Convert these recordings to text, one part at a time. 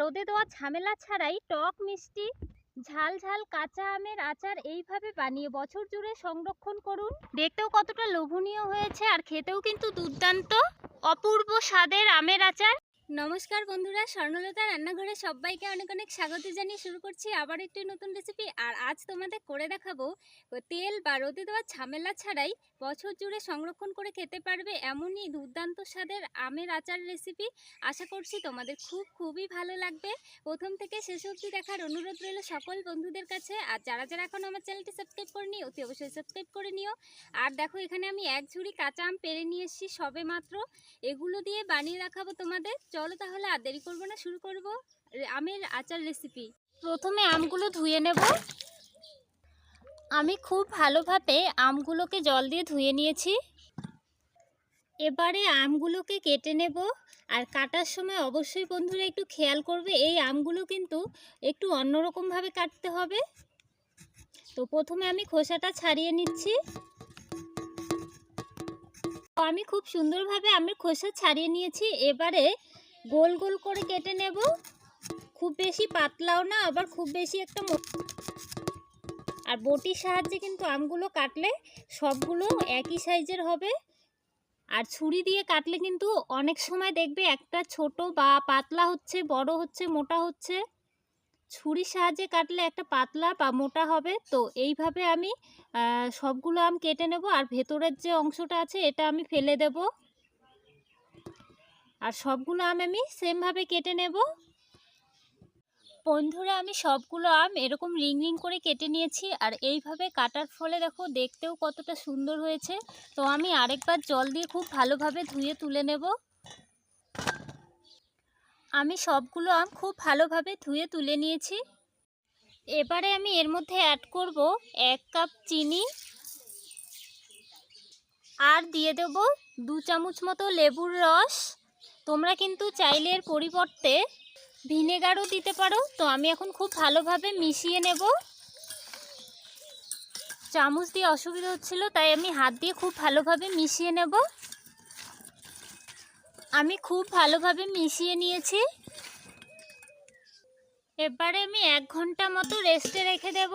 রোদে দেওয়া ঝামেলা ছাড়াই টক, মিষ্টি, ঝাল ঝাল কাঁচা আমের আচার এইভাবে বানিয়ে বছর জুড়ে সংরক্ষণ করুন। দেখতেও কতটা লোভনীয় হয়েছে আর খেতেও কিন্তু দুর্দান্ত, অপূর্ব স্বাদের আমের আচার। নমস্কার বন্ধুরা, স্বর্ণলতা রান্নাঘরে সবাইকে অনেক অনেক স্বাগত জানিয়ে শুরু করছি আবার একটি নতুন রেসিপি আর আজ তোমাদের করে দেখাবো, তেল বা রোদে দেওয়া ঝামেলা ছাড়াই বছর জুড়ে সংরক্ষণ করে খেতে পারবে এমনই দুর্দান্ত স্বাদের আমের আচার রেসিপি আশা করছি তোমাদের খুব খুবই ভালো লাগবে। প্রথম থেকে শেষ অবধি দেখার অনুরোধ রইল সকল বন্ধুদের কাছে। আর যারা যারা এখন আমার চ্যানেলটি সাবস্ক্রাইব করেনি, অতি অবশ্যই সাবস্ক্রাইব করে নিও। আর দেখো, এখানে আমি এক ঝুড়ি কাঁচা আম পেরে নিয়ে এসেছি সবে মাত্র এগুলো দিয়ে বানিয়ে রাখাবো তোমাদের। চলো তাহলে আর দেরি করব না, শুরু করব আমের আচার রেসিপি প্রথমে আমগুলো ধুয়ে নেব। আমি খুব ভালোভাবে আমগুলোকে জল দিয়ে ধুয়ে নিয়েছি। এবারে আমগুলোকে কেটে নেব। আর কাটার সময় অবশ্যই বন্ধুরা একটু খেয়াল করবে, এই আমগুলো কিন্তু একটু অন্যরকমভাবে কাটতে হবে। তো প্রথমে আমি খোসাটা ছাড়িয়ে নিচ্ছি। আমি খুব সুন্দরভাবে আমের খোসা ছাড়িয়ে নিয়েছি। এবারে গোল গোল করে কেটে নেব। খুব বেশি পাতলাও না, আবার খুব বেশি একটা আর বটির সাহায্যে কিন্তু আমগুলো কাটলে সবগুলো একই সাইজের হবে। আর ছুরি দিয়ে কাটলে কিন্তু অনেক সময় দেখবে একটা ছোট বা পাতলা হচ্ছে, বড় হচ্ছে, মোটা হচ্ছে। ছুরির সাহায্যে কাটলে একটা পাতলা বা মোটা হবে। তো এইভাবে আমি সবগুলো আম কেটে নেব। আর ভেতরের যে অংশটা আছে, এটা আমি ফেলে দেব। আর সবগুলো আম আমি সেমভাবে কেটে নেব। বন্ধুরা, আমি সবগুলো আম এরকম রিং রিং করে কেটে নিয়েছি আর এইভাবে কাটার ফলে দেখো দেখতেও কতটা সুন্দর হয়েছে। তো আমি আরেকবার জল দিয়ে খুব ভালোভাবে ধুয়ে তুলে নেব। আমি সবগুলো আম খুব ভালোভাবে ধুয়ে তুলে নিয়েছি। এবারে আমি এর মধ্যে অ্যাড করব এক কাপ চিনি আর দিয়ে দেব দু চামচ মতো লেবুর রস। তোমরা কিন্তু চাইলে এর পরিবর্তে ভিনেগারও দিতে পারো। তো আমি এখন খুব ভালোভাবে মিশিয়ে নেব। চামচ দিয়ে অসুবিধা হচ্ছিল, তাই আমি হাত দিয়ে খুব ভালোভাবে মিশিয়ে নেব। আমি খুব ভালোভাবে মিশিয়ে নিয়েছি। এবারে আমি এক ঘণ্টা মতো রেস্টে রেখে দেব।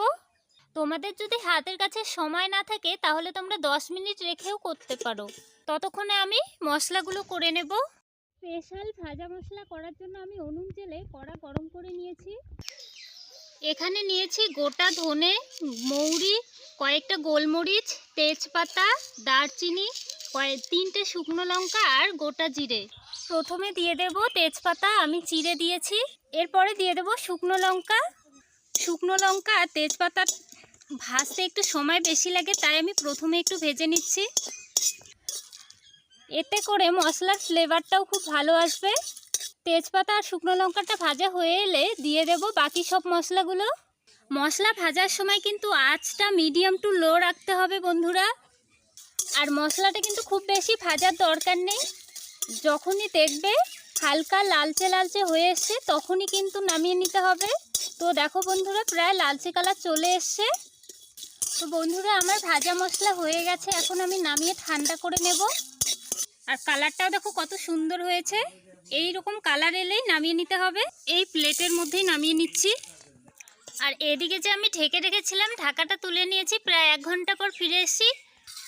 তোমাদের যদি হাতের কাছে সময় না থাকে, তাহলে তোমরা দশ মিনিট রেখেও করতে পারো। ততক্ষণে আমি মশলাগুলো করে নেব। স্পেশাল ভাজা মশলা করার জন্য আমি উনুন জেলে কড়া গরম করে নিয়েছি। এখানে নিয়েছি গোটা ধনে, মৌরি, কয়েকটা গোলমরিচ, তেজপাতা, দারচিনি, কয়েক, তিনটে শুকনো লঙ্কা আর গোটা জিরে। প্রথমে দিয়ে দেব তেজপাতা, আমি চিড়ে দিয়েছি। এরপরে দিয়ে দেব শুকনো লঙ্কা। শুকনো লঙ্কা আর তেজপাতা ভাজতে একটু সময় বেশি লাগে, তাই আমি প্রথমে একটু ভেজে নিচ্ছি। এতে করে মশলার ফ্লেভারটাও খুব ভালো আসবে। তেজপাতা আর শুকনো লঙ্কাটা ভাজা হয়ে এলে দিয়ে দেব বাকি সব মশলাগুলো। মশলা ভাজার সময় কিন্তু আঁচটা মিডিয়াম টু লো রাখতে হবে বন্ধুরা। আর মশলাটা কিন্তু খুব বেশি ভাজার দরকার নেই। যখনই দেখবে হালকা লালচে লালচে হয়ে এসছে, তখনই কিন্তু নামিয়ে নিতে হবে। তো দেখো বন্ধুরা, প্রায় লালচে কালার চলে এসছে। তো বন্ধুরা, আমার ভাজা মশলা হয়ে গেছে, এখন আমি নামিয়ে ঠান্ডা করে নেব। আর কালারটাও দেখো কত সুন্দর হয়েছে। এই রকম কালার এলেই নামিয়ে নিতে হবে। এই প্লেটের মধ্যেই নামিয়ে নিচ্ছি। আর এদিকে যে আমি ঢেকে রেখেছিলাম, ঢাকাটা তুলে নিয়েছি, প্রায় এক ঘণ্টা পর ফিরে এসেছি।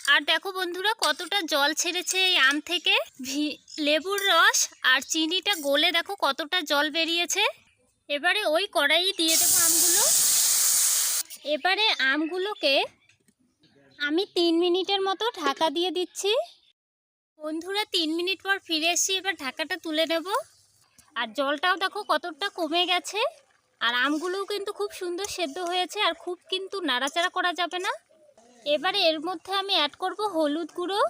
আর দেখো বন্ধুরা, কতটা জল ছেড়েছে এই আম থেকে। ভি- লেবুর রস আর চিনিটা গলে দেখো কতটা জল বেরিয়েছে। এবারে ওই কড়াই দিয়ে দেবো আমগুলো। এবারে আমগুলোকে আমি তিন মিনিটের মতো ঢাকা দিয়ে দিচ্ছি। বন্ধুরা, তিন মিনিট পর ফিরে এসেছি এবার ঢাকাটা তুলে নেব। আর জলটাও দেখো কতটা কমে গেছে। আর আমগুলোও কিন্তু খুব সুন্দর সেদ্ধ হয়েছে আর খুব কিন্তু নাড়াচাড়া করা যাবে না। এবারে এর মধ্যে আমি অ্যাড করব হলুদ গুঁড়ো।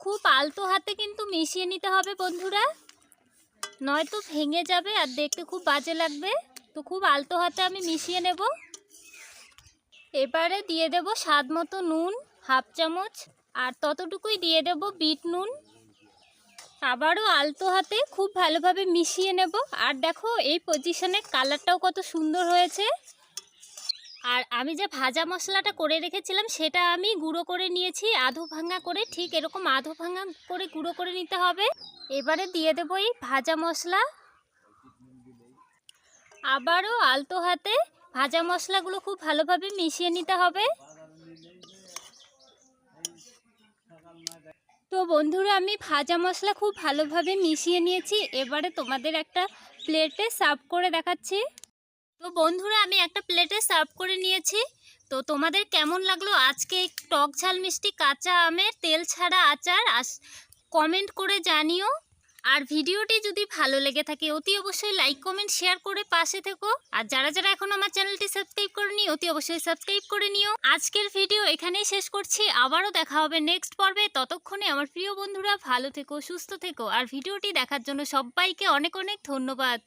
খুব আলতো হাতে কিন্তু মিশিয়ে নিতে হবে বন্ধুরা। নয়তো ভেঙে যাবে আর দেখতে খুব বাজে লাগবে। তো খুব আলতো হাতে আমি মিশিয়ে নেব। এবারে দিয়ে দেব স্বাদ মতো নুন, হাফ চামচ আর ততটুকুই দিয়ে দেব বিট নুন। আবারও আলতো হাতে খুব ভালোভাবে মিশিয়ে নেব। আর দেখো, এই পজিশনে কালারটাও কত সুন্দর হয়েছে। আর আমি যে ভাজা মশলাটা করে রেখেছিলাম, সেটা আমি গুঁড়ো করে নিয়েছি, আধো ভাঙা করে। ঠিক এরকম আধো ভাঙা করে গুঁড়ো করে নিতে হবে। এবারে দিয়ে দেবো এই ভাজা মশলা। আবারও আলতো হাতে ভাজা মশলাগুলো খুব ভালোভাবে মিশিয়ে নিতে হবে। তো বন্ধুরা, আমি ভাজা মশলা খুব ভালোভাবে মিশিয়ে নিয়েছি। এবারে তোমাদের একটা প্লেটে সার্ভ করে দেখাচ্ছি। তো বন্ধুরা, আমি একটা প্লেটে সার্ভ করে নিয়েছি। তো তোমাদের কেমন লাগল? আজকে টক ঝাল মিষ্টি কাঁচা আমের তেল ছাড়া আচার? আস কমেন্ট করে জানিও। আর ভিডিওটি যদি ভালো লেগে থাকে, অতি অবশ্যই লাইক কমেন্ট শেয়ার করে পাশে থেকো। আর যারা যারা এখন আমার চ্যানেলটি সাবস্ক্রাইব করেনি, অতি অবশ্যই সাবস্ক্রাইব করে নিও। আজকের ভিডিও এখানেই শেষ করছি। আবারও দেখা হবে নেক্সট পর্বে। ততক্ষণে আমার প্রিয় বন্ধুরা ভালো থেকো, সুস্থ থেকো। আর ভিডিওটি দেখার জন্য সবাইকে অনেক অনেক ধন্যবাদ।